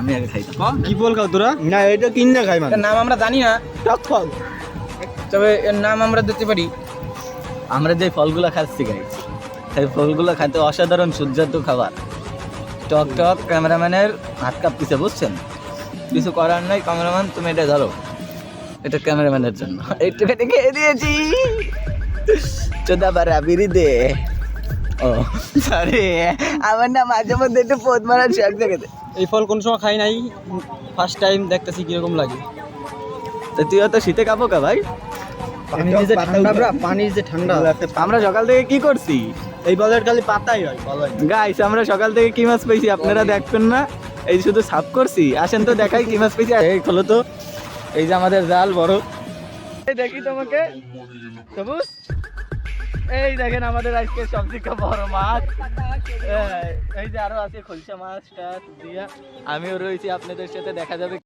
আমি আগে খাইতাম কি ফল খাও তোরা? না এটা কিন না খাই মানে। নাম আমরা জানি না। টক ফল তবে এর নাম আমরা দিতে পারি। আমরা যে ফলগুলো খাচ্ছি গাই সেই ফলগুলো খাইতে অসাধারণ সুজাত খাবার। টক টক ক্যামেরাম্যানের হাত কাঁপতেছে বুঝছেন? কিছু করার নাই ক্যামেরাম্যান তুমি এটা ধরো। এটা ক্যামেরাম্যানের জন্য। একটুখানি খেয়ে দিয়েছি। চোদা বারা বিড়ি দে। ও। সরি আমার না মাঝে মধ্যে একটু পোদ মারার শখ দেখে এই ফল কোন সময় খাই নাই ফার্স্ট টাইম দেখতেছি কীরকম লাগে। তো তুই অত শীতে কাঁপো কা ভাই। পানির যে ঠান্ডা পানির যে ঠান্ডা। আমরা সকাল থেকে কি করছি? এই খালি পাতাই হয় গাইস আমরা সকাল থেকে কি মাছ পেয়েছি আপনারা দেখবেন না। এই শুধু সাফ করছি আসেন তো দেখাই কি মাছ পেয়েছি। এই খোলো তো। এই যে আমাদের জাল বড়। দেখি তোমাকে। সবুজ। এই দেখেন আমাদের আজকে সবথেকে বড় মাছ। এই- যে আরও আছে খলসা মাছটা দিয়া। আমিও রয়েছি আপনাদের সাথে, দেখা যাবে